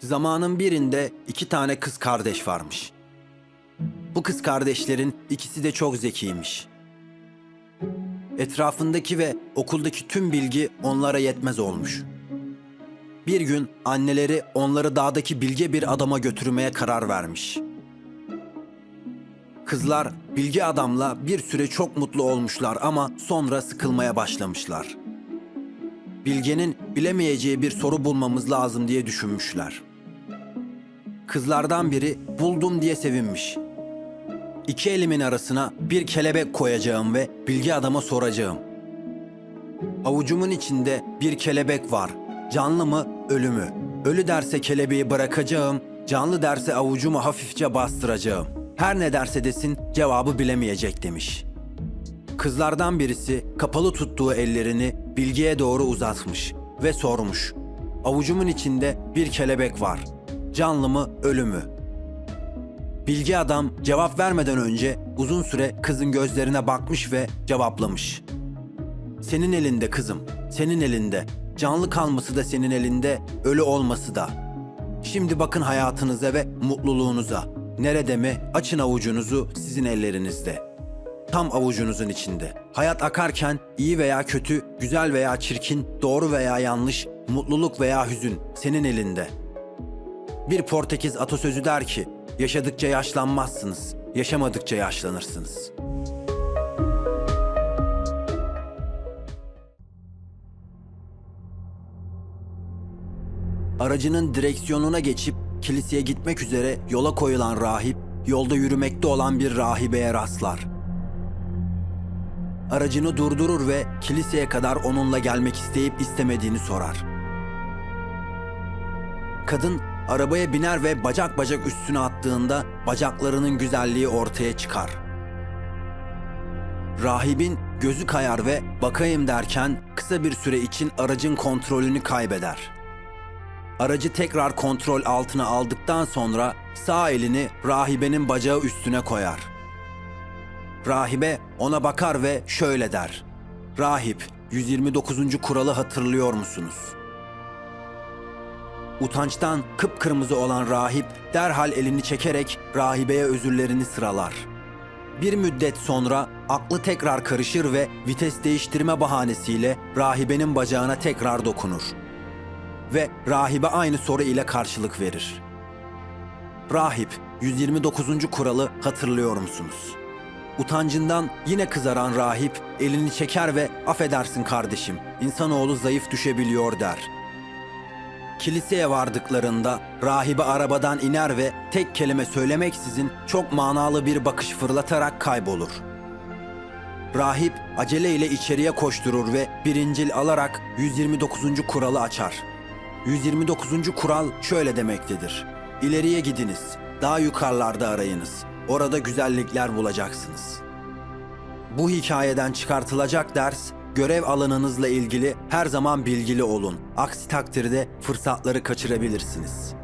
Zamanın birinde iki tane kız kardeş varmış. Bu kız kardeşlerin ikisi de çok zekiymiş. Etrafındaki ve okuldaki tüm bilgi onlara yetmez olmuş. Bir gün anneleri onları dağdaki bilge bir adama götürmeye karar vermiş. Kızlar bilgi adamla bir süre çok mutlu olmuşlar ama sonra sıkılmaya başlamışlar. Bilge'nin bilemeyeceği bir soru bulmamız lazım diye düşünmüşler. Kızlardan biri buldum diye sevinmiş. İki elimin arasına bir kelebek koyacağım ve bilgi adama soracağım. Avucumun içinde bir kelebek var. Canlı mı, ölü mü? Ölü derse kelebeği bırakacağım, canlı derse avucumu hafifçe bastıracağım. Her ne derse desin cevabı bilemeyecek demiş. Kızlardan birisi kapalı tuttuğu ellerini bilgiye doğru uzatmış ve sormuş. Avucumun içinde bir kelebek var. Canlı mı, ölü mü? Bilgi adam cevap vermeden önce uzun süre kızın gözlerine bakmış ve cevaplamış. Senin elinde kızım, senin elinde. Canlı kalması da senin elinde, ölü olması da. Şimdi bakın hayatınıza ve mutluluğunuza. Nerede mi? Açın avucunuzu sizin ellerinizde. Tam avucunuzun içinde. Hayat akarken iyi veya kötü, güzel veya çirkin, doğru veya yanlış, mutluluk veya hüzün senin elinde. Bir Portekiz atasözü der ki, yaşadıkça yaşlanmazsınız, yaşamadıkça yaşlanırsınız. Aracının direksiyonuna geçip kiliseye gitmek üzere yola koyulan rahip, yolda yürümekte olan bir rahibeye rastlar. Aracını durdurur ve kiliseye kadar onunla gelmek isteyip istemediğini sorar. Kadın arabaya biner ve bacak bacak üstüne attığında bacaklarının güzelliği ortaya çıkar. Rahibin gözü kayar ve bakayım derken kısa bir süre için aracın kontrolünü kaybeder. Aracı tekrar kontrol altına aldıktan sonra sağ elini rahibenin bacağı üstüne koyar. Rahibe ona bakar ve şöyle der. Rahip, 129. kuralı hatırlıyor musunuz? Utançtan kıpkırmızı olan rahip derhal elini çekerek rahibeye özürlerini sıralar. Bir müddet sonra aklı tekrar karışır ve vites değiştirme bahanesiyle rahibenin bacağına tekrar dokunur. Ve rahibe aynı soru ile karşılık verir. Rahip, 129. kuralı hatırlıyor musunuz? Utancından yine kızaran rahip elini çeker ve affedersin kardeşim, insanoğlu zayıf düşebiliyor der. Kiliseye vardıklarında rahibe arabadan iner ve tek kelime söylemeksizin çok manalı bir bakış fırlatarak kaybolur. Rahip aceleyle içeriye koşturur ve birincil alarak 129. kuralı açar. 129. kural şöyle demektedir. İleriye gidiniz, daha yukarılarda arayınız. Orada güzellikler bulacaksınız. Bu hikayeden çıkartılacak ders, görev alanınızla ilgili her zaman bilgili olun. Aksi takdirde fırsatları kaçırabilirsiniz.